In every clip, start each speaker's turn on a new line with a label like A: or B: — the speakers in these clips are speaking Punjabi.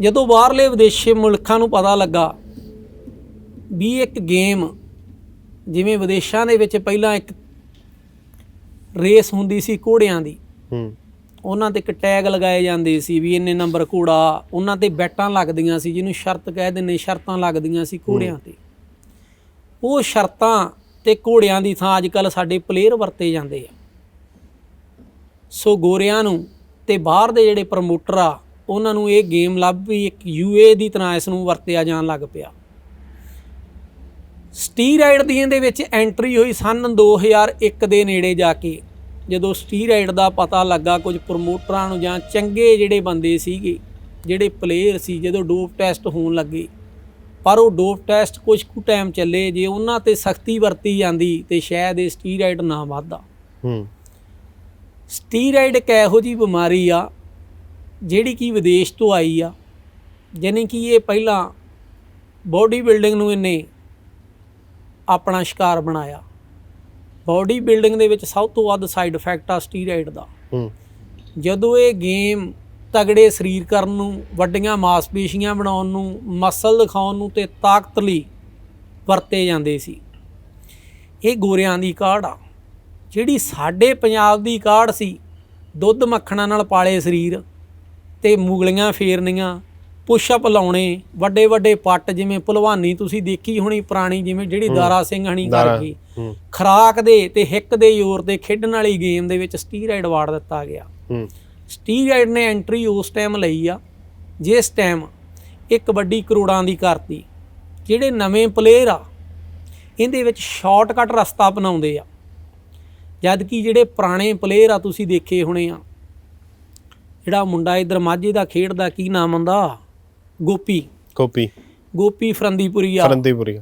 A: ਜਦੋਂ ਬਾਹਰਲੇ ਵਿਦੇਸ਼ੀ ਮੁਲਕਾਂ ਨੂੰ ਪਤਾ ਲੱਗਾ ਵੀ ਇੱਕ ਗੇਮ ਜਿਵੇਂ ਵਿਦੇਸ਼ਾਂ ਦੇ ਵਿੱਚ ਪਹਿਲਾਂ ਇੱਕ ਰੇਸ ਹੁੰਦੀ ਸੀ ਘੋੜਿਆਂ ਦੀ
B: ਹੂੰ।
A: ਉਹਨਾਂ ਤੇ ਇੱਕ ਟੈਗ ਲਗਾਏ ਜਾਂਦੇ ਸੀ ਵੀ ਇੰਨੇ ਨੰਬਰ ਘੋੜਾ ਉਹਨਾਂ ਤੇ ਬੈਟਾਂ ਲੱਗਦੀਆਂ ਸੀ ਜਿਹਨੂੰ ਸ਼ਰਤ ਕਹਿ ਦਿੰਦੇ ਸ਼ਰਤਾਂ ਲੱਗਦੀਆਂ ਸੀ ਘੋੜਿਆਂ ਤੇ। ਉਹ ਸ਼ਰਤਾਂ ਤੇ ਘੋੜਿਆਂ ਦੀ ਥਾਂ ਅੱਜ ਕੱਲ ਸਾਡੇ ਪਲੇਅਰ ਵਰਤੇ ਜਾਂਦੇ ਆ। ਸੋ ਗੋਰਿਆਂ ਨੂੰ ਤੇ ਬਾਹਰ ਦੇ ਜਿਹੜੇ ਪ੍ਰਮੋਟਰ ਆ ਉਹਨਾਂ ਨੂੰ ਇਹ ਗੇਮ ਲੱਭ ਵੀ ਇੱਕ ਯੂਏ ਦੀ ਤਰ੍ਹਾਂ ਇਸ ਨੂੰ ਵਰਤਿਆ ਜਾਣ ਲੱਗ ਪਿਆ। ਸਟੀਰਾਇਡ ਦੀ ਇਹਦੇ ਵਿੱਚ ਐਂਟਰੀ ਹੋਈ ਸਨ 2001 ਦੇ ਨੇੜੇ ਜਾ ਕੇ। ਜਦੋਂ ਸਟੀਰਾਇਡ ਦਾ ਪਤਾ ਲੱਗਾ ਕੁਝ ਪ੍ਰਮੋਟਰਾਂ ਨੂੰ ਜਾਂ ਚੰਗੇ ਜਿਹੜੇ ਬੰਦੇ ਸੀਗੇ ਜਿਹੜੇ ਪਲੇਅਰ ਸੀ ਜਦੋਂ ਡੋਪ ਟੈਸਟ ਹੋਣ ਲੱਗੇ। ਪਰ ਉਹ ਡੋਪ ਟੈਸਟ ਕੁਝ ਕੁ ਟਾਈਮ ਚੱਲੇ ਜੇ ਉਹਨਾਂ ਤੇ ਸਖਤੀ ਵਰਤੀ ਜਾਂਦੀ ਤੇ ਸ਼ਾਇਦ ਇਹ ਸਟੀਰਾਇਡ ਨਾ ਵੱਧਦਾ।
B: ਹੂੰ।
A: ਸਟੀਰਾਇਡ ਇੱਕ ਇਹੋ ਜੀ ਬਿਮਾਰੀ ਆ ਜਿਹੜੀ ਕਿ ਵਿਦੇਸ਼ ਤੋਂ ਆਈ ਆ ਜਾਣੀ ਕਿ ਇਹ ਪਹਿਲਾਂ ਬਾਡੀ ਬਿਲਡਿੰਗ ਨੂੰ ਇਹਨੇ ਆਪਣਾ ਸ਼ਿਕਾਰ ਬਣਾਇਆ। ਬਾਡੀ ਬਿਲਡਿੰਗ ਦੇ ਵਿੱਚ ਸਭ ਤੋਂ ਵੱਧ ਸਾਈਡ ਇਫੈਕਟ ਆ ਸਟੀਰਾਇਡ ਦਾ।
B: ਹੂੰ।
A: ਜਦੋਂ ਇਹ ਗੇਮ ਤਗੜੇ ਸਰੀਰ ਕਰਨ ਨੂੰ ਵੱਡੀਆਂ ਮਾਸਪੇਸ਼ੀਆਂ ਬਣਾਉਣ ਨੂੰ ਮਸਲ ਦਿਖਾਉਣ ਨੂੰ ਤੇ ਤਾਕਤ ਲਈ ਵਰਤੇ ਜਾਂਦੇ ਸੀ। ਇਹ ਗੋਰਿਆਂ ਦੀ ਕਾਢ ਆ। ਜਿਹੜੀ ਸਾਡੇ ਪੰਜਾਬ ਦੀ ਕਾਢ ਸੀ ਦੁੱਧ ਮੱਖਣਾ ਨਾਲ ਪਾਲੇ ਸਰੀਰ ਤੇ ਮੁਗਲੀਆਂ ਫੇਰਨੀਆਂ ਪੁਸ਼ਅਪ ਲਾਉਣੇ ਵੱਡੇ ਵੱਡੇ ਪੱਟ ਜਿਵੇਂ ਭਲਵਾਨੀ ਤੁਸੀਂ ਦੇਖੀ ਹੋਣੀ ਪੁਰਾਣੀ ਜਿਵੇਂ ਜਿਹੜੀ ਦਾਰਾ ਸਿੰਘ ਹਣੀ ਕਰਕੇ
B: ਹੂੰ।
A: ਖਰਾਕ ਦੇ ਤੇ ਹਿੱਕ ਦੇ ਜ਼ੋਰ ਤੇ ਖੇਡਣ ਵਾਲੀ ਗੇਮ ਦੇ ਵਿੱਚ ਸਟੀਰਾਇਡ ਵਾੜ ਦਿੱਤਾ ਗਿਆ। ਸਟੀਰਾਇਡ ਨੇ ਐਂਟਰੀ ਉਸ ਟਾਈਮ ਲਈ ਆ ਜਿਸ ਟਾਈਮ ਇਹ ਕਬੱਡੀ ਕਰੋੜਾਂ ਦੀ ਕਰਤੀ ਜਿਹੜੇ ਨਵੇਂ ਪਲੇਅਰ ਆ ਇਹਦੇ ਵਿੱਚ ਸ਼ਾਰਟਕਟ ਰਸਤਾ ਅਪਣਾਉਂਦੇ ਆ। ਜਦ ਕਿ ਜਿਹੜੇ ਪੁਰਾਣੇ ਪਲੇਅਰ ਆ ਤੁਸੀਂ ਦੇਖੇ ਹੋਣੇ ਆ ਜਿਹੜਾ ਮੁੰਡਾ ਇਧਰ ਮਾਝੇ ਦਾ ਖੇਡਦਾ ਕੀ ਨਾਮ ਹੁੰਦਾ ਗੋਪੀ।
B: ਕਾਪੀ
A: ਗੋਪੀ ਫਰੰਦੀਪੁਰੀ ਆ
B: ਫਰੰਦੀਪੁਰੀ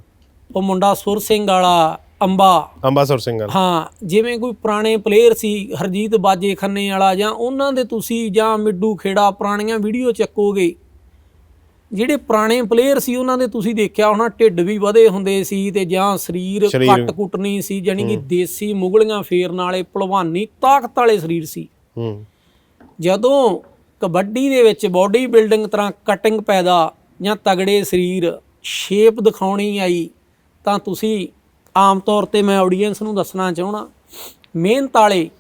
A: ਉਹ ਮੁੰਡਾ ਸੁਰ ਸਿੰਘ ਵਾਲਾ ਅੰਬਾ।
B: ਅੰਬਾਸਰ ਸਿੰਘ ਗੱਲ
A: ਹਾਂ ਜਿਵੇਂ ਕੋਈ ਪੁਰਾਣੇ ਪਲੇਅਰ ਸੀ ਹਰਜੀਤ ਬਾਜੇ ਖੰਨੇ ਵਾਲਾ ਜਾਂ ਉਹਨਾਂ ਦੇ ਤੁਸੀਂ ਜਾਂ ਮਿੱਡੂ ਖੇੜਾ ਪੁਰਾਣੀਆਂ ਵੀਡੀਓ ਚੱਕੋਗੇ। ਜਿਹੜੇ ਪੁਰਾਣੇ ਪਲੇਅਰ ਸੀ ਉਹਨਾਂ ਦੇ ਤੁਸੀਂ ਦੇਖਿਆ ਹੋਣਾ ਢਿੱਡ ਵੀ ਵਧੇ ਹੁੰਦੇ ਸੀ ਤੇ ਜਾਂ ਸਰੀਰ
B: ਸਰੀਰ।
A: ਕੱਟ ਕੁੱਟਣੀ ਸੀ ਜਾਣੀ ਕਿ ਦੇਸੀ ਮੁਗਲੀਆਂ ਫੇਰਨ ਵਾਲੇ ਭਲਵਾਨੀ ਤਾਕਤ ਵਾਲੇ ਸਰੀਰ ਸੀ।
B: ਹੂੰ।
A: ਜਦੋਂ ਕਬੱਡੀ ਦੇ ਵਿੱਚ ਬਾਡੀ ਬਿਲਡਿੰਗ ਤਰ੍ਹਾਂ ਕਟਿੰਗ ਪੈਦਾ ਜਾਂ ਤਗੜੇ ਸਰੀਰ ਸ਼ੇਪ ਦਿਖਾਉਣੀ ਆਈ ਤਾਂ ਤੁਸੀਂ ਆਮ ਤੌਰ ਤੇ ਮੈਂ ਆਡੀਅנס ਨੂੰ ਦੱਸਣਾ ਚਾਹਣਾ ਮਿਹਨਤ ਵਾਲੇ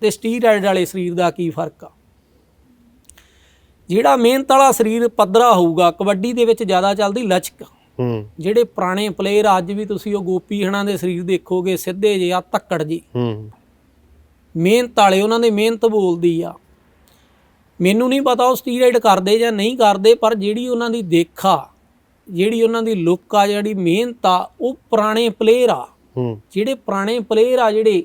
A: ਤੇ ਸਟੀਰਾਇਡ ਵਾਲੇ ਸਰੀਰ ਦਾ ਕੀ ਫ਼ਰਕ ਆ? ਜਿਹੜਾ ਮਿਹਨਤ ਵਾਲਾ ਸਰੀਰ ਪੱਧਰਾ ਹੋਊਗਾ ਕਬੱਡੀ ਦੇ ਵਿੱਚ ਜ਼ਿਆਦਾ ਚੱਲਦੀ ਲਚਕ।
B: ਹੂੰ।
A: ਜਿਹੜੇ ਪੁਰਾਣੇ ਪਲੇਅਰ ਅੱਜ ਵੀ ਤੁਸੀਂ ਉਹ ਗੋਪੀ ਹਣਾ ਦੇ ਸਰੀਰ ਦੇਖੋਗੇ ਸਿੱਧੇ ਜਿਹੇ ਆ ਧੱਕੜ ਜੀ
B: ਹੂੰ।
A: ਮਿਹਨਤ ਵਾਲੇ ਉਹਨਾਂ ਦੀ ਮਿਹਨਤ ਬੋਲਦੀ ਆ। ਮੈਨੂੰ ਨਹੀਂ ਪਤਾ ਉਹ ਸਟੀਰਾਇਡ ਕਰਦੇ ਜਾਂ ਨਹੀਂ ਕਰਦੇ ਪਰ ਜਿਹੜੀ ਉਹਨਾਂ ਦੀ ਦੇਖਾ ਜਿਹੜੀ ਉਹਨਾਂ ਦੀ ਲੁੱਕ ਆ ਜਿਹੜੀ ਮਿਹਨਤ ਆ ਉਹ ਪੁਰਾਣੇ ਪਲੇਅਰ ਆ।
B: ਹੂੰ।
A: ਜਿਹੜੇ ਪੁਰਾਣੇ ਪਲੇਅਰ ਆ ਜਿਹੜੇ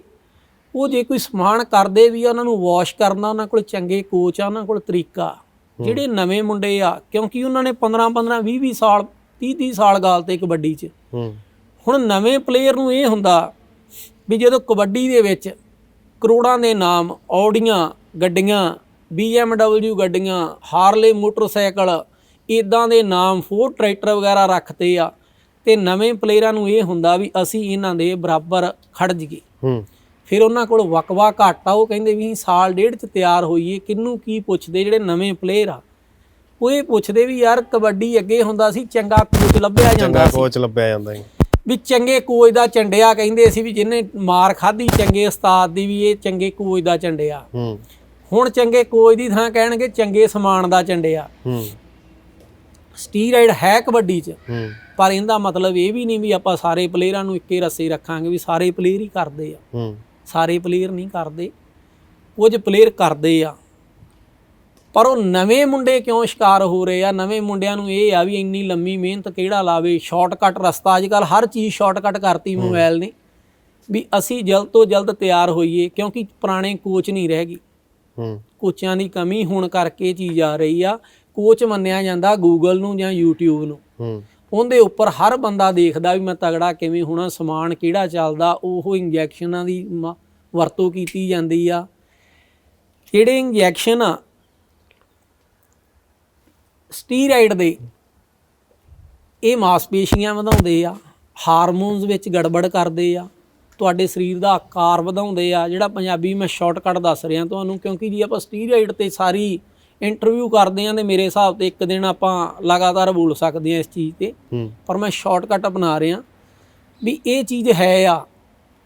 A: ਉਹ ਜੇ ਕੋਈ ਸਮਾਨ ਕਰਦੇ ਵੀ ਆ ਉਹਨਾਂ ਨੂੰ ਵਾਸ਼ ਕਰਨਾ ਉਹਨਾਂ ਕੋਲ ਚੰਗੇ ਕੋਚ ਆ ਉਹਨਾਂ ਕੋਲ ਤਰੀਕਾ। ਜਿਹੜੇ ਨਵੇਂ ਮੁੰਡੇ ਆ ਕਿਉਂਕਿ ਉਹਨਾਂ ਨੇ 15 15 20 20 ਸਾਲ 30 30 ਸਾਲ ਗਾਲਤੇ ਕਬੱਡੀ 'ਚ। ਹੁਣ ਨਵੇਂ ਪਲੇਅਰ ਨੂੰ ਇਹ ਹੁੰਦਾ ਵੀ ਜਦੋਂ ਕਬੱਡੀ ਦੇ ਵਿੱਚ ਕਰੋੜਾਂ ਦੇ ਨਾਮ ਔਡੀਆਂ ਗੱਡੀਆਂ BMW ਗੱਡੀਆਂ ਹਾਰਲੇ ਮੋਟਰਸਾਈਕਲ ਇਦਾਂ ਦੇ ਨਾਮ ਫੋਰ ਟਰੈਕਟਰ ਵਗੈਰਾ ਰੱਖਦੇ ਆ। ਤੇ ਨਵੇਂ ਪਲੇਅਰਾਂ ਨੂੰ ਇਹ ਹੁੰਦਾ ਵੀ ਅਸੀਂ ਇਹਨਾਂ ਦੇ ਬਰਾਬਰ ਖੜ
B: ਹੂੰ।
A: ਫਿਰ ਉਹਨਾਂ ਕੋਲ ਵਕਵਾ ਘੱਟ ਆ ਉਹ ਕਹਿੰਦੇ ਵੀ ਸਾਲ ਡੇਢ ਚ ਤਿਆਰ ਹੋਈਏ ਕਿੰਨੂੰ ਕੀ ਪੁੱਛਦੇ ਜਿਹੜੇ ਨਵੇਂ ਪਲੇਅਰ ਆ। ਉਹ ਇਹ ਪੁੱਛਦੇ ਵੀ ਯਾਰ ਕਬੱਡੀ ਅੱਗੇ ਹੁੰਦਾ ਸੀ ਚੰਗਾ ਕੋਚ ਲੱਭਿਆ ਜਾਂਦਾ
B: ਚੰਗਾ
A: ਸੀ।
B: ਕੋਚ ਲੱਭਿਆ ਜਾਂਦਾ ਹੈ
A: ਵੀ ਚੰਗੇ ਕੋਚ ਦਾ ਚੰਡਿਆ ਕਹਿੰਦੇ ਸੀ ਵੀ ਜਿਹਨੇ ਮਾਰ ਖਾਧੀ ਚੰਗੇ ਉਸਤਾਦ ਦੀ ਵੀ ਇਹ ਚੰਗੇ ਕੋਚ ਦਾ ਚੰਡਿਆ
B: ਹੂੰ।
A: ਹੁਣ ਚੰਗੇ ਕੋਚ ਦੀ ਥਾਂ ਕਹਿਣਗੇ ਚੰਗੇ ਸਮਾਨ ਦਾ ਚੰਡਿਆ।
B: ਹੂੰ।
A: ਸਟੀਰਾਇਡ ਹੈ ਕਬੱਡੀ 'ਚ।
B: ਹੂੰ।
A: ਪਰ ਇਹਦਾ ਮਤਲਬ ਇਹ ਵੀ ਨਹੀਂ ਵੀ ਆਪਾਂ ਸਾਰੇ ਪਲੇਅਰਾਂ ਨੂੰ ਇੱਕੇ ਰਸੇ ਰੱਖਾਂਗੇ ਵੀ ਸਾਰੇ ਪਲੇਅਰ ਹੀ ਕਰਦੇ ਆ।
B: ਹੂੰ।
A: ਸਾਰੇ ਪਲੇਅਰ ਨਹੀਂ ਕਰਦੇ। ਕੁਝ ਪਲੇਅਰ ਕਰਦੇ ਆ। ਪਰ ਉਹ ਨਵੇਂ ਮੁੰਡੇ ਕਿਉਂ ਸ਼ਿਕਾਰ ਹੋ ਰਹੇ ਆ? ਨਵੇਂ ਮੁੰਡਿਆਂ ਨੂੰ ਇਹ ਆ ਵੀ ਇੰਨੀ ਲੰਮੀ ਮਿਹਨਤ ਕਿਹੜਾ ਲਾਵੇ? ਸ਼ਾਰਟਕਟ ਰਸਤਾ ਅੱਜ ਕੱਲ ਹਰ ਚੀਜ਼ ਸ਼ਾਰਟਕਟ ਕਰਤੀ ਮੋਬਾਈਲ ਨੇ। ਵੀ ਅਸੀਂ ਜਲਦ ਤੋਂ ਜਲਦ ਤਿਆਰ ਹੋਈਏ ਕਿਉਂਕਿ ਪੁਰਾਣੇ ਕੋਚ ਨਹੀਂ ਰਹਿ ਗਏ। ਕੋਚਾਂ ਦੀ ਕਮੀ ਹੋਣ ਕਰਕੇ ਚੀਜ਼ ਆ ਰਹੀ ਆ। ਕੋਚ ਮੰਨਿਆ ਜਾਂਦਾ ਗੂਗਲ ਨੂੰ ਜਾਂ YouTube ਨੂੰ।
B: ਹੂੰ।
A: ਉਹਦੇ ਉੱਪਰ ਹਰ ਬੰਦਾ ਦੇਖਦਾ ਵੀ ਮੈਂ ਤਗੜਾ ਕਿਵੇਂ ਹੋਣਾ ਸਮਾਨ ਕਿਹੜਾ ਚੱਲਦਾ ਉਹ ਇੰਜੈਕਸ਼ਨਾਂ ਦੀ ਵਰਤੋਂ ਕੀਤੀ ਜਾਂਦੀ ਆ। ਜਿਹੜੇ ਇੰਜੈਕਸ਼ਨ ਆ ਸਟੀਰਾਇਡ ਦੇ ਇਹ ਮਾਸਪੇਸ਼ੀਆਂ ਵਧਾਉਂਦੇ ਆ ਹਾਰਮੋਨਸ ਵਿੱਚ ਗੜਬੜ ਕਰਦੇ ਆ। ਤੁਹਾਡੇ ਸਰੀਰ ਦਾ ਆਕਾਰ ਵਧਾਉਂਦੇ ਆ ਜਿਹੜਾ ਪੰਜਾਬੀ ਮੈਂ ਸ਼ਾਰਟਕਟ ਦੱਸ ਰਿਹਾ ਤੁਹਾਨੂੰ ਕਿਉਂਕਿ ਜੀ ਆਪਾਂ ਸਟੀਰਾਇਡ ਤੇ ਸਾਰੀ ਇੰਟਰਵਿਊ ਕਰਦੇ ਆਂ ਤੇ ਮੇਰੇ ਹਿਸਾਬ ਤੇ ਇੱਕ ਦਿਨ ਆਪਾਂ ਲਗਾਤਾਰ ਬੋਲ ਸਕਦੇ ਆਂ ਇਸ ਚੀਜ਼ ਤੇ। ਪਰ ਮੈਂ ਸ਼ਾਰਟਕਟ ਬਣਾ ਰਿਹਾ ਵੀ ਇਹ ਚੀਜ਼ ਹੈ ਆ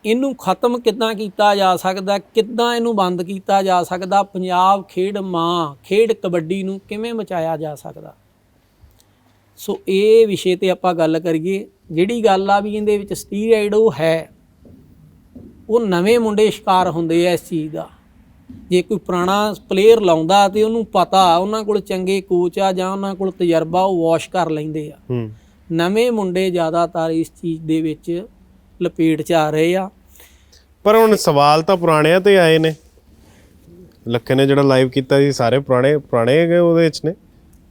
A: ਇਹਨੂੰ ਖਤਮ ਕਿੱਦਾਂ ਕੀਤਾ ਜਾ ਸਕਦਾ ਕਿੱਦਾਂ ਇਹਨੂੰ ਬੰਦ ਕੀਤਾ ਜਾ ਸਕਦਾ ਪੰਜਾਬ ਖੇਡ ਮਾਂ ਖੇਡ ਕਬੱਡੀ ਨੂੰ ਕਿਵੇਂ ਬਚਾਇਆ ਜਾ ਸਕਦਾ। ਸੋ ਇਹ ਵਿਸ਼ੇ ਤੇ ਆਪਾਂ ਗੱਲ ਕਰੀਏ ਜਿਹੜੀ ਗੱਲ ਆ ਵੀ ਇਹਦੇ ਵਿੱਚ ਸਟੀਰਾਇਡ ਉਹ ਹੈ ਉਹ ਨਵੇਂ ਮੁੰਡੇ ਸ਼ਿਕਾਰ ਹੁੰਦੇ ਆ ਇਸ ਚੀਜ਼ ਦਾ। ਜੇ ਕੋਈ ਪੁਰਾਣਾ ਪਲੇਅਰ ਲਾਉਂਦਾ ਤੇ ਉਹਨੂੰ ਪਤਾ ਉਹਨਾਂ ਕੋਲ ਚੰਗੇ ਕੋਚ ਆ ਜਾਂ ਉਹਨਾਂ ਕੋਲ ਤਜਰਬਾ ਉਹ ਵਾਸ਼ ਕਰ ਲੈਂਦੇ ਆ।
B: ਹੂੰ।
A: ਨਵੇਂ ਮੁੰਡੇ ਜ਼ਿਆਦਾਤਰ ਇਸ ਚੀਜ਼ ਦੇ ਵਿੱਚ ਲਪੇਟ 'ਚ ਆ ਰਹੇ ਆ।
B: ਪਰ ਹੁਣ ਸਵਾਲ ਤਾਂ ਪੁਰਾਣਿਆਂ ਤੇ ਆਏ ਨੇ। ਲੱਖੇ ਨੇ ਜਿਹੜਾ ਲਾਈਵ ਕੀਤਾ ਸੀ ਸਾਰੇ ਪੁਰਾਣੇ ਪੁਰਾਣੇ ਹੈਗੇ ਉਹਦੇ ਵਿੱਚ ਨੇ।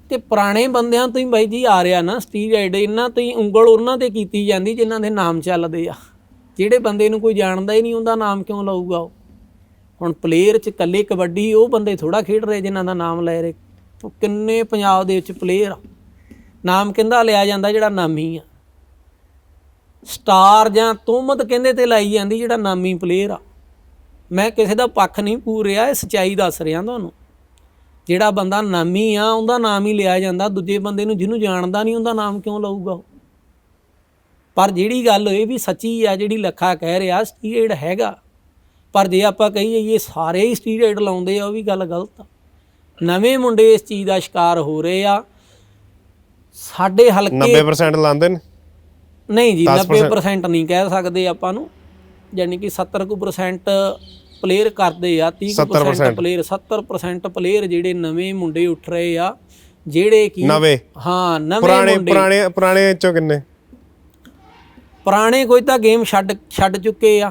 A: ਤੇ ਪੁਰਾਣੇ ਬੰਦਿਆਂ ਤੋਂ ਹੀ ਬਾਈ ਜੀ ਆ ਰਿਹਾ ਨਾ ਸਟੀਰਾਇਡ ਇਹਨਾਂ ਤੋਂ ਹੀ ਉਂਗਲ ਉਹਨਾਂ ਤੇ ਕੀਤੀ ਜਾਂਦੀ ਜਿਨ੍ਹਾਂ ਦੇ ਨਾਮ ਚੱਲਦੇ ਆ। ਜਿਹੜੇ ਬੰਦੇ ਨੂੰ ਕੋਈ ਜਾਣਦਾ ਹੀ ਨਹੀਂ ਉਹਦਾ ਨਾਮ ਕਿਉਂ ਲਊਗਾ ਉਹ? ਹੁਣ ਪਲੇਅਰ 'ਚ ਇਕੱਲੇ ਕਬੱਡੀ, ਉਹ ਬੰਦੇ ਥੋੜਾ ਖੇਡ ਰਹੇ ਜਿਨ੍ਹਾਂ ਦਾ ਨਾਮ ਲੈ ਰਹੇ। ਉਹ ਕਿੰਨੇ ਪੰਜਾਬ ਦੇ ਵਿੱਚ ਪਲੇਅਰ ਆ। ਨਾਮ ਕਿੰਦਾ ਲਿਆ ਜਾਂਦਾ ਜਿਹੜਾ ਨਾਮੀ ਆ। ਸਟਾਰ ਜਾਂ ਤੁਹਮਤ ਕਹਿੰਦੇ ਤੇ ਲਾਈ ਜਾਂਦੀ ਜਿਹੜਾ ਨਾਮੀ ਪਲੇਅਰ ਆ। ਮੈਂ ਕਿਸੇ ਦਾ ਪੱਖ ਨਹੀਂ ਪੂਰ ਰਿਹਾ ਇਹ ਸਚਾਈ ਦੱਸ ਰਿਹਾ ਤੁਹਾਨੂੰ। ਜਿਹੜਾ ਬੰਦਾ ਨਾਮੀ ਆ, ਉਹਦਾ ਨਾਮ ਹੀ ਲਿਆ ਜਾਂਦਾ। ਦੂਜੇ ਬੰਦੇ ਨੂੰ ਜਿਹਨੂੰ ਜਾਣਦਾ ਨਹੀਂ, ਉਹਦਾ ਨਾਮ ਕਿਉਂ ਲਊਗਾ ਉਹ? ਪਰ ਜਿਹੜੀ ਗੱਲ ਇਹ ਵੀ ਸੱਚੀ ਆ ਜਿਹੜੀ ਲੱਖਾ ਕਹਿ ਰਿਹਾ ਸਟੀਰੋਇਡ ਹੈਗਾ। ਪਰ ਜੇ ਆਪਾਂ ਕਹੀਏ ਇਹ ਸਾਰੇ ਹੀ ਸਟੀਰੋਇਡ ਲਾਉਂਦੇ ਆ ਉਹ ਵੀ ਗੱਲ ਗਲਤ ਆ। ਨਵੇਂ ਮੁੰਡੇ ਇਸ ਚੀਜ਼ ਦਾ ਸ਼ਿਕਾਰ ਹੋ ਰਹੇ ਆ। ਸਾਡੇ ਹਲਕੇ
B: 90% ਲਾਉਂਦੇ ਨੇ?
A: ਨਹੀਂ ਜੀ 90% ਨਹੀਂ ਕਹਿ ਸਕਦੇ ਆਪਾਂ ਨੂੰ। ਯਾਨੀ ਕਿ 70% ਕੁ percent ਪਲੇਅਰ ਕਰਦੇ ਆ 30% ਪਲੇਅਰ 70% ਪਲੇਅਰ ਜਿਹੜੇ ਨਵੇਂ ਮੁੰਡੇ ਉੱਠ ਰਹੇ ਆ ਜਿਹੜੇ ਕਿ
B: ਨਵੇਂ?
A: ਹਾਂ ਨਵੇਂ
B: ਪੁਰਾਣੇ ਪੁਰਾਣੇ ਪੁਰਾਣੇ ਚੋਂ ਕਿੰਨੇ?
A: ਪੁਰਾਣੇ ਕੋਈ ਤਾਂ ਗੇਮ ਛੱਡ ਛੱਡ ਚੁੱਕੇ ਆ।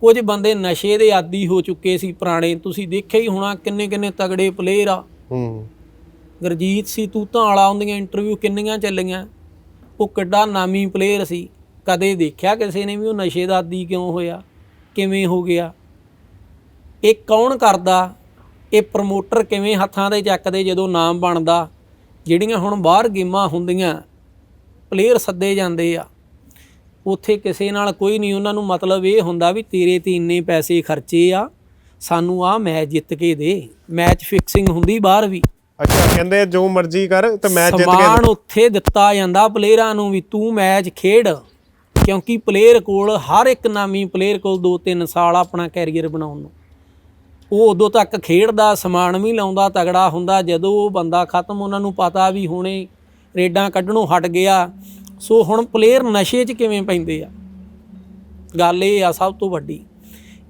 A: ਕੁਝ ਬੰਦੇ ਨਸ਼ੇ ਦੇ ਆਦੀ ਹੋ ਚੁੱਕੇ ਸੀ ਪੁਰਾਣੇ। ਤੁਸੀਂ ਦੇਖਿਆ ਹੀ ਹੋਣਾ ਕਿੰਨੇ ਕਿੰਨੇ ਤਗੜੇ ਪਲੇਅਰ ਆ।
B: ਹੂੰ।
A: ਗੁਰਜੀਤ ਸੀ ਤੂਤਾਂ ਵਾਲਾ ਉਹਦੀਆਂ ਇੰਟਰਵਿਊ ਕਿੰਨੀਆਂ ਚੱਲੀਆਂ। ਉਹ ਕਿੱਡਾ ਨਾਮੀ ਪਲੇਅਰ ਸੀ। ਕਦੇ ਦੇਖਿਆ ਕਿਸੇ ਨੇ ਵੀ ਉਹ ਨਸ਼ੇ ਦਾ ਆਦੀ ਕਿਉਂ ਹੋਇਆ? ਕਿਵੇਂ ਹੋ ਗਿਆ? ਇਹ ਕੌਣ ਕਰਦਾ? ਇਹ ਪ੍ਰਮੋਟਰ ਕਿਵੇਂ ਹੱਥਾਂ ਦੇ ਚੱਕਦੇ ਜਦੋਂ ਨਾਮ ਬਣਦਾ? ਜਿਹੜੀਆਂ ਹੁਣ ਬਾਹਰ ਗੇਮਾਂ ਹੁੰਦੀਆਂ ਪਲੇਅਰ ਸੱਦੇ ਜਾਂਦੇ ਆ। ਉੱਥੇ ਕਿਸੇ ਨਾਲ ਕੋਈ ਨਹੀਂ ਉਹਨਾਂ ਨੂੰ ਮਤਲਬ ਇਹ ਹੁੰਦਾ ਵੀ ਤੇਰੇ ਤੇ ਇੰਨੇ ਪੈਸੇ ਖਰਚੇ ਆ ਸਾਨੂੰ ਆ ਮੈਚ ਜਿੱਤ ਕੇ ਦੇ। ਮੈਚ ਫਿਕਸਿੰਗ ਹੁੰਦੀ ਬਾਹਰ ਵੀ।
B: ਅੱਛਾ ਕਹਿੰਦੇ ਜੋ ਮਰਜ਼ੀ ਕਰ ਤੇ ਮੈਚ ਜਿੱਤ ਕੇ
A: ਸਮਾਨ ਉੱਥੇ ਦਿੱਤਾ ਜਾਂਦਾ ਪਲੇਅਰਾਂ ਨੂੰ ਵੀ ਤੂੰ ਮੈਚ ਖੇਡ ਕਿਉਂਕਿ ਪਲੇਅਰ ਕੋਲ ਹਰ ਇੱਕ ਨਾਮੀ ਪਲੇਅਰ ਕੋਲ 2-3 ਸਾਲ ਆਪਣਾ ਕੈਰੀਅਰ ਬਣਾਉਣ ਨੂੰ। ਉਹ ਉਦੋਂ ਤੱਕ ਖੇਡਦਾ ਸਮਾਨ ਵੀ ਲਾਉਂਦਾ ਤਗੜਾ ਹੁੰਦਾ ਜਦੋਂ ਉਹ ਬੰਦਾ ਖਤਮ ਉਹਨਾਂ ਨੂੰ ਪਤਾ ਵੀ ਹੁਣੇ ਰੇਡਾਂ ਕੱਢਣੋਂ ਹਟ ਗਿਆ ਸੋ ਹੁਣ ਪਲੇਅਰ ਨਸ਼ੇ 'ਚ ਕਿਵੇਂ ਪੈਂਦੇ ਆ? ਗੱਲ ਇਹ ਆ ਸਭ ਤੋਂ ਵੱਡੀ,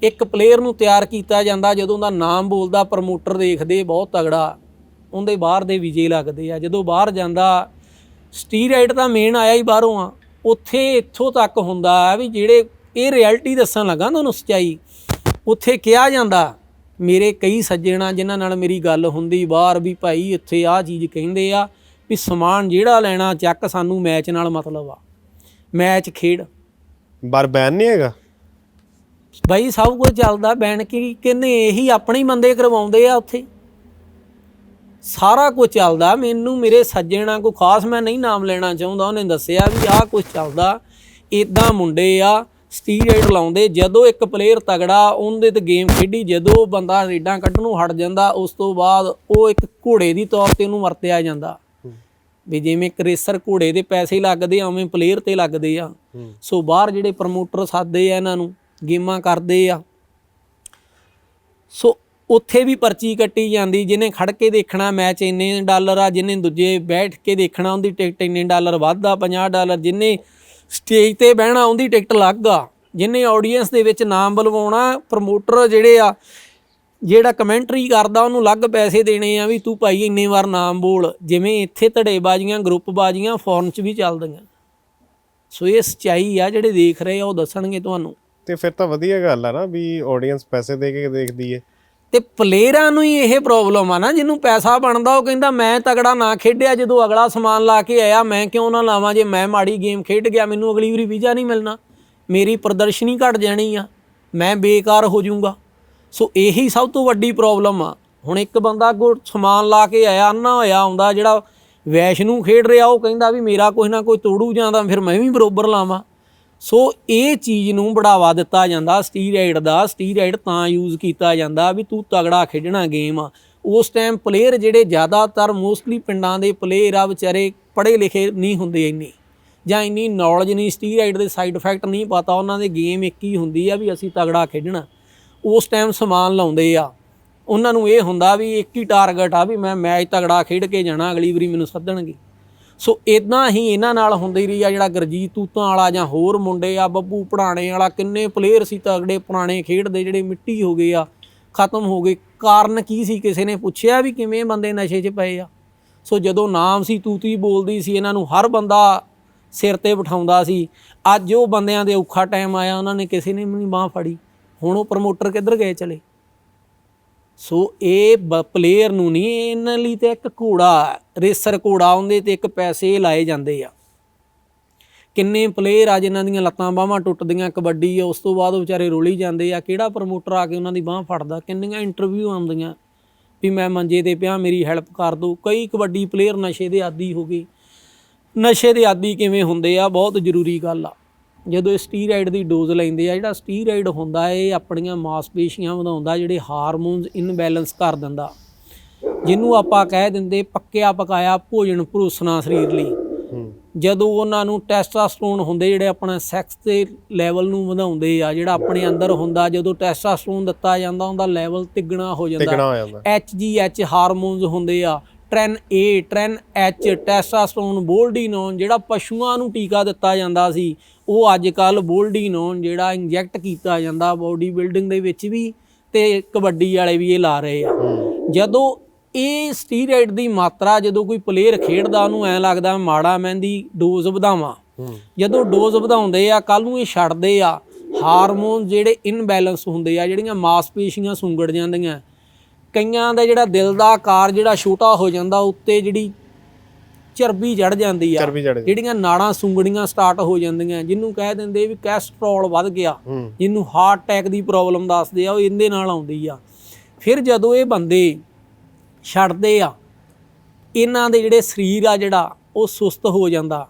A: ਇੱਕ ਪਲੇਅਰ ਨੂੰ ਤਿਆਰ ਕੀਤਾ ਜਾਂਦਾ ਜਦੋਂ ਦਾ ਨਾਮ ਬੋਲਦਾ ਪ੍ਰਮੋਟਰ ਦੇਖਦੇ, ਬਹੁਤ ਤਗੜਾ, ਉਹਦੇ ਬਾਹਰ ਦੇ ਵਿਜੇ ਲੱਗਦੇ ਆ। ਜਦੋਂ ਬਾਹਰ ਜਾਂਦਾ ਸਟੀਰਾਇਡ ਤਾਂ ਮੇਨ ਆਇਆ ਹੀ ਬਾਹਰੋਂ ਆ। ਉੱਥੇ ਇੱਥੋਂ ਤੱਕ ਹੁੰਦਾ ਆ ਵੀ ਜਿਹੜੇ ਇਹ ਰਿਐਲਿਟੀ ਦੱਸਣ ਲੱਗਾ ਤੁਹਾਨੂੰ ਸੱਚਾਈ, ਉੱਥੇ ਕਿਹਾ ਜਾਂਦਾ, ਮੇਰੇ ਕਈ ਸੱਜਣਾ ਜਿਨ੍ਹਾਂ ਨਾਲ ਮੇਰੀ ਗੱਲ ਹੁੰਦੀ, ਬਾਹਰ ਵੀ ਭਾਈ ਇੱਥੇ ਆਹ ਚੀਜ਼ ਕਹਿੰਦੇ ਆ ਵੀ ਸਮਾਨ ਜਿਹੜਾ ਲੈਣਾ ਚੱਕ ਸਾਨੂੰ ਮੈਚ ਨਾਲ ਮਤਲਬ ਆ। ਮੈਚ ਖੇਡ।
B: ਬਾਰ ਬੈਨ ਨਹੀਂ ਹੈਗਾ?
A: ਬਾਈ ਸਭ ਕੁਝ ਚੱਲਦਾ ਬੈਣ ਕੀ ਕਹਿੰਦੇ ਇਹੀ ਆਪਣੇ ਹੀ ਬੰਦੇ ਕਰਵਾਉਂਦੇ ਆ ਉੱਥੇ। ਸਾਰਾ ਕੁਝ ਚੱਲਦਾ। ਮੈਨੂੰ ਮੇਰੇ ਸੱਜਣਾ ਕੋ ਖਾਸ ਮੈਂ ਨਹੀਂ ਨਾਮ ਲੈਣਾ ਚਾਹੁੰਦਾ ਉਹਨੇ ਦੱਸਿਆ ਵੀ ਆਹ ਕੁਝ ਚੱਲਦਾ। ਇਦਾਂ ਮੁੰਡੇ ਆ ਸਟੀਰਾਇਡ ਲਾਉਂਦੇ। ਜਦੋਂ ਇੱਕ ਪਲੇਅਰ ਤਗੜਾ ਉਹਦੇ ਤੇ ਗੇਮ ਖੇਡੀ ਜਦੋਂ ਬੰਦਾ ਰੇਡਾਂ ਕੱਢਣੋਂ ਹਟ ਜਾਂਦਾ ਉਸ ਤੋਂ ਬਾਅਦ ਉਹ ਇੱਕ ਘੋੜੇ ਦੀ ਤੌਰ ਤੇ ਉਹਨੂੰ ਵਰਤਿਆ ਜਾਂਦਾ। ਵੀ ਜਿਵੇਂ ਇੱਕ ਰੇਸਰ ਘੋੜੇ ਦੇ ਪੈਸੇ ਲੱਗਦੇ ਆ ਉਵੇਂ ਪਲੇਅਰ ਤੇ ਲੱਗਦੇ ਆ। ਸੋ ਬਾਹਰ ਜਿਹੜੇ ਪ੍ਰਮੋਟਰ ਸਾਦੇ ਆ ਇਹਨਾਂ ਨੂੰ ਗੇਮਾਂ ਕਰਦੇ ਆ। ਸੋ ਉੱਥੇ ਵੀ ਪਰਚੀ ਕੱਟੀ ਜਾਂਦੀ ਜਿਹਨੇ ਖੜ ਕੇ ਦੇਖਣਾ ਮੈਚ ਇੰਨੇ ਡਾਲਰ ਆ ਜਿਹਨੇ ਦੂਜੇ ਬੈਠ ਕੇ ਦੇਖਣਾ ਉਹਦੀ ਟਿਕਟ ਇੰਨੇ ਡਾਲਰ ਵੱਧ ਆ 50 ਡਾਲਰ ਜਿਹਨੇ ਸਟੇਜ ਤੇ ਬਹਿਣਾ ਉਹਦੀ ਟਿਕਟ ਅਲੱਗ ਆ। ਜਿਹਨੇ ਆਡੀਅנס ਦੇ ਵਿੱਚ ਨਾਮ ਬੁਲਵਾਉਣਾ ਪ੍ਰਮੋਟਰ ਜਿਹੜੇ ਆ ਜਿਹੜਾ ਕਮੈਂਟਰੀ ਕਰਦਾ ਉਹਨੂੰ ਅਲੱਗ ਪੈਸੇ ਦੇਣੇ ਆ ਵੀ ਤੂੰ ਭਾਈ ਇੰਨੇ ਵਾਰ ਨਾਮ ਬੋਲ। ਜਿਵੇਂ ਇੱਥੇ ਧੜੇਬਾਜ਼ੀਆਂ ਗਰੁੱਪ ਬਾਜ਼ੀਆਂ ਫੋਰਨ 'ਚ ਵੀ ਚੱਲਦੀਆਂ। ਸੋ ਇਹ ਸਚਾਈ ਆ ਜਿਹੜੇ ਦੇਖ ਰਹੇ ਆ ਉਹ ਦੱਸਣਗੇ ਤੁਹਾਨੂੰ।
B: ਤੇ ਫਿਰ ਤਾਂ ਵਧੀਆ ਗੱਲ ਆ ਨਾ ਵੀ ਆਡੀਅנס ਪੈਸੇ ਦੇ ਕੇ ਦੇਖਦੀ ਏ।
A: ਤੇ ਪਲੇਅਰਾਂ ਨੂੰ ਹੀ ਇਹ ਪ੍ਰੋਬਲਮ ਆ ਨਾ ਜਿਹਨੂੰ ਪੈਸਾ ਬਣਦਾ ਉਹ ਕਹਿੰਦਾ ਮੈਂ ਤਗੜਾ ਨਾ ਖੇਡਿਆ ਜਦੋਂ ਅਗਲਾ ਸਮਾਨ ਲਾ ਕੇ ਆਇਆ ਮੈਂ ਕਿਉਂ ਨਾ ਲਾਵਾਂ? ਜੇ ਮੈਂ ਮਾੜੀ ਗੇਮ ਖੇਡ ਗਿਆ ਮੈਨੂੰ ਅਗਲੀ ਵਾਰੀ ਵੀਜ਼ਾ ਨਹੀਂ ਮਿਲਣਾ। ਮੇਰੀ ਪ੍ਰਦਰਸ਼ਨੀ ਘਟ ਜਾਣੀ ਆ। ਮੈਂ ਬੇਕਾਰ ਹੋ ਜਾਊਂਗਾ। ਸੋ ਇਹੀ ਸਭ ਤੋਂ ਵੱਡੀ ਪ੍ਰੋਬਲਮ ਆ। ਹੁਣ ਇੱਕ ਬੰਦਾ ਕੋ ਸਮਾਨ ਲਾ ਕੇ ਆਇਆ ਅੰਨਾ ਹੋਇਆ ਆਉਂਦਾ, ਜਿਹੜਾ ਵੈਸ਼ਨੂੰ ਖੇਡ ਰਿਹਾ, ਉਹ ਕਹਿੰਦਾ ਵੀ ਮੇਰਾ ਕੋਈ ਨਾ ਕੋਈ ਤੋੜੂ ਜਾਂਦਾ ਫਿਰ ਮੈਂ ਵੀ ਬਰੋਬਰ ਲਾਵਾਂ। ਸੋ ਇਹ ਚੀਜ਼ ਨੂੰ ਬੜਾਵਾ ਦਿੱਤਾ ਜਾਂਦਾ ਸਟੀਰਾਇਡ ਦਾ ਸਟੀਰਾਇਡ ਤਾਂ ਯੂਜ਼ ਕੀਤਾ ਜਾਂਦਾ ਵੀ ਤੂੰ ਤਗੜਾ ਖੇਡਣਾ ਗੇਮ ਆ। ਉਸ ਟਾਈਮ ਪਲੇਅਰ ਜਿਹੜੇ ਜ਼ਿਆਦਾਤਰ ਮੋਸਟਲੀ ਪਿੰਡਾਂ ਦੇ ਪਲੇਅਰ ਆ, ਵਿਚਾਰੇ ਪੜ੍ਹੇ ਲਿਖੇ ਨਹੀਂ ਹੁੰਦੇ ਇੰਨੇ। ਜਾਂ ਇੰਨੀ ਨੌਲੇਜ ਨਹੀਂ ਸਟੀਰਾਇਡ ਦੇ ਸਾਈਡ ਇਫੈਕਟ ਨਹੀਂ ਪਤਾ, ਉਹਨਾਂ ਦੇ ਗੇਮ ਇੱਕ ਹੀ ਹੁੰਦੀ ਆ ਵੀ ਅਸੀਂ ਤਗੜਾ ਖੇਡਣਾ। ਉਸ ਟਾਈਮ ਸਮਾਨ ਲਾਉਂਦੇ ਆ। ਉਹਨਾਂ ਨੂੰ ਇਹ ਹੁੰਦਾ ਵੀ ਇੱਕ ਹੀ ਟਾਰਗੇਟ ਆ ਵੀ ਮੈਂ ਮੈਚ ਤਗੜਾ ਖੇਡ ਕੇ ਜਾਣਾ, ਅਗਲੀ ਵਾਰੀ ਮੈਨੂੰ ਸੱਦਣਗੇ। ਸੋ ਇਦਾਂ ਹੀ ਇਹਨਾਂ ਨਾਲ ਹੁੰਦੀ ਰਹੀ ਆ ਜਿਹੜਾ ਗਰਜੀਤ ਤੂਤਾਂ ਵਾਲਾ ਜਾਂ ਹੋਰ ਮੁੰਡੇ ਆ, ਬੱਬੂ ਪੜਾਣੇ ਵਾਲਾ, ਕਿੰਨੇ ਪਲੇਅਰ ਸੀ ਤਗੜੇ, ਪੁਰਾਣੇ ਖੇਡਦੇ, ਜਿਹੜੇ ਮਿੱਟੀ ਹੋ ਗਏ ਆ, ਖਤਮ ਹੋ ਗਏ। ਕਾਰਨ ਕੀ ਸੀ? ਕਿਸੇ ਨੇ ਪੁੱਛਿਆ ਵੀ ਕਿਵੇਂ ਬੰਦੇ ਨਸ਼ੇ 'ਚ ਪਏ ਆ? ਸੋ ਜਦੋਂ ਨਾਮ ਸੀ ਤੂਤੀ ਬੋਲਦੀ ਸੀ, ਇਹਨਾਂ ਨੂੰ ਹਰ ਬੰਦਾ ਸਿਰ ਤੇ ਬਿਠਾਉਂਦਾ ਸੀ। ਅੱਜ ਉਹ ਬੰਦਿਆਂ ਦੇ ਔਖਾ ਟਾਈਮ ਆਇਆ, ਉਹਨਾਂ ਨੇ ਕਿਸੇ ਨੇ ਵੀ ਨਹੀਂ ਬਾਹ ਫੜੀ। ਹੁਣ ਉਹ ਪ੍ਰਮੋਟਰ ਕਿੱਧਰ ਗਏ ਚਲੇ? ਸੋ ਇਹ ਪਲੇਅਰ ਨੂੰ ਨਹੀਂ, ਇਹਨਾਂ ਲਈ ਤੇ ਇੱਕ ਘੋੜਾ ਰੇਸਰ ਘੋੜਾ, ਉਹਦੇ ਤੇ ਇੱਕ ਪੈਸੇ ਲਾਏ ਜਾਂਦੇ ਆ। ਕਿੰਨੇ ਪਲੇਅਰ ਆ ਜਿਨ੍ਹਾਂ ਦੀਆਂ ਲੱਤਾਂ ਬਾਹਾਂ ਟੁੱਟਦੀਆਂ, ਕਬੱਡੀ ਆ, ਉਸ ਤੋਂ ਬਾਅਦ ਉਹ ਵਿਚਾਰੇ ਰੋਲੀ ਜਾਂਦੇ ਆ। ਕਿਹੜਾ ਪ੍ਰਮੋਟਰ ਆ ਕੇ ਉਹਨਾਂ ਦੀ ਬਾਹ ਫੜਦਾ? ਕਿੰਨੀਆਂ ਇੰਟਰਵਿਊ ਆਉਂਦੀਆਂ? ਵੀ ਮੈਂ ਮੰਜੇ ਤੇ ਪਿਆ, ਮੇਰੀ ਹੈਲਪ ਕਰ ਦਿਓ ਕਈ ਕਬੱਡੀ ਪਲੇਅਰ ਨਸ਼ੇ ਦੇ ਆਦੀ ਹੋ ਗਏ। ਨਸ਼ੇ ਦੇ ਆਦੀ ਕਿਵੇਂ ਹੁੰਦੇ ਆ? ਬਹੁਤ ਜ਼ਰੂਰੀ ਗੱਲ ਆ। ਜਦੋਂ ਇਹ ਸਟੀਰਾਇਡ ਦੀ ਡੋਜ਼ ਲੈਂਦੇ ਆ ਜਿਹੜਾ ਸਟੀਰਾਇਡ ਹੁੰਦਾ ਇਹ ਆਪਣੀਆਂ ਮਾਸਪੇਸ਼ੀਆਂ ਵਧਾਉਂਦਾ ਜਿਹੜੇ ਹਾਰਮੋਨਸ ਇਨਬੈਲੈਂਸ ਕਰ ਦਿੰਦਾ। ਜਿਹਨੂੰ ਆਪਾਂ ਕਹਿ ਦਿੰਦੇ ਪੱਕਿਆ ਪਕਾਇਆ ਭੋਜਨ ਪਰੋਸਣਾ ਸਰੀਰ ਲਈ। ਜਦੋਂ ਉਹਨਾਂ ਨੂੰ ਟੈਸਟਾਸਟਰੋਨ ਹੁੰਦੇ ਜਿਹੜੇ ਆਪਣਾ ਸੈਕਸ ਦੇ ਲੈਵਲ ਨੂੰ ਵਧਾਉਂਦੇ ਆ ਜਿਹੜਾ ਆਪਣੇ ਅੰਦਰ ਹੁੰਦਾ ਜਦੋਂ ਟੈਸਟਾਸਟਰੋਨ ਦਿੱਤਾ ਜਾਂਦਾ ਉਹਦਾ ਲੈਵਲ ਤਿੱਗਣਾ ਹੋ ਜਾਂਦਾ।
B: ਹੋ ਜਾਂਦਾ।
A: HGH ਹਾਰਮੋਨਸ ਹੁੰਦੇ ਆ tren A tren H testosterone boldenone ਜਿਹੜਾ ਪਸ਼ੂਆਂ ਨੂੰ ਟੀਕਾ ਦਿੱਤਾ ਜਾਂਦਾ ਸੀ ਉਹ ਅੱਜ ਕੱਲ ਬੋਲਡੀਨੋਨ ਜਿਹੜਾ ਇੰਜੈਕਟ ਕੀਤਾ ਜਾਂਦਾ ਬੋਡੀ ਬਿਲਡਿੰਗ ਦੇ ਵਿੱਚ ਵੀ ਤੇ ਕਬੱਡੀ ਵਾਲੇ ਵੀ ਇਹ ਲਾ ਰਹੇ ਆ। ਜਦੋਂ ਇਹ ਸਟੀਰਾਇਡ ਦੀ ਮਾਤਰਾ ਜਦੋਂ ਕੋਈ ਪਲੇਅਰ ਖੇਡਦਾ ਉਹਨੂੰ ਐ ਲੱਗਦਾ ਮਾੜਾ ਮਹਿੰਦੀ ਡੋਜ਼ ਵਧਾਵਾਂ। ਜਦੋਂ ਡੋਜ਼ ਵਧਾਉਂਦੇ ਆ ਕੱਲ ਨੂੰ ਇਹ ਛੱਡਦੇ ਆ ਹਾਰਮੋਨ ਜਿਹੜੇ ਇਨਬੈਲੈਂਸ ਹੁੰਦੇ ਆ ਜਿਹੜੀਆਂ ਮਾਸਪੇਸ਼ੀਆਂ ਸੁੰਗੜ ਜਾਂਦੀਆਂ ਕਈਆਂ ਦਾ ਜਿਹੜਾ ਦਿਲ ਦਾ ਆਕਾਰ ਜਿਹੜਾ ਛੋਟਾ ਹੋ ਜਾਂਦਾ ਉੱਤੇ ਜਿਹੜੀ ਚਰਬੀ ਚੜ ਜਾਂਦੀ ਆ
B: ਚਰਬੀ
A: ਜਿਹੜੀਆਂ ਨਾੜਾਂ ਸੁੰਗੜੀਆਂ ਸਟਾਰਟ ਹੋ ਜਾਂਦੀਆਂ ਜਿਹਨੂੰ ਕਹਿ ਦਿੰਦੇ ਵੀ ਕੈਸਟਰੋਲ ਵੱਧ ਗਿਆ ਜਿਹਨੂੰ ਹਾਰਟ ਅਟੈਕ ਦੀ ਪ੍ਰੋਬਲਮ ਦੱਸਦੇ ਆ ਉਹ ਇਹਦੇ ਨਾਲ ਆਉਂਦੀ ਆ। ਫਿਰ ਜਦੋਂ ਇਹ ਬੰਦੇ ਛੱਡਦੇ ਆ ਇਹਨਾਂ ਦੇ ਜਿਹੜੇ ਸਰੀਰ ਆ ਜਿਹੜਾ ਉਹ ਸੁਸਤ ਹੋ ਜਾਂਦਾ।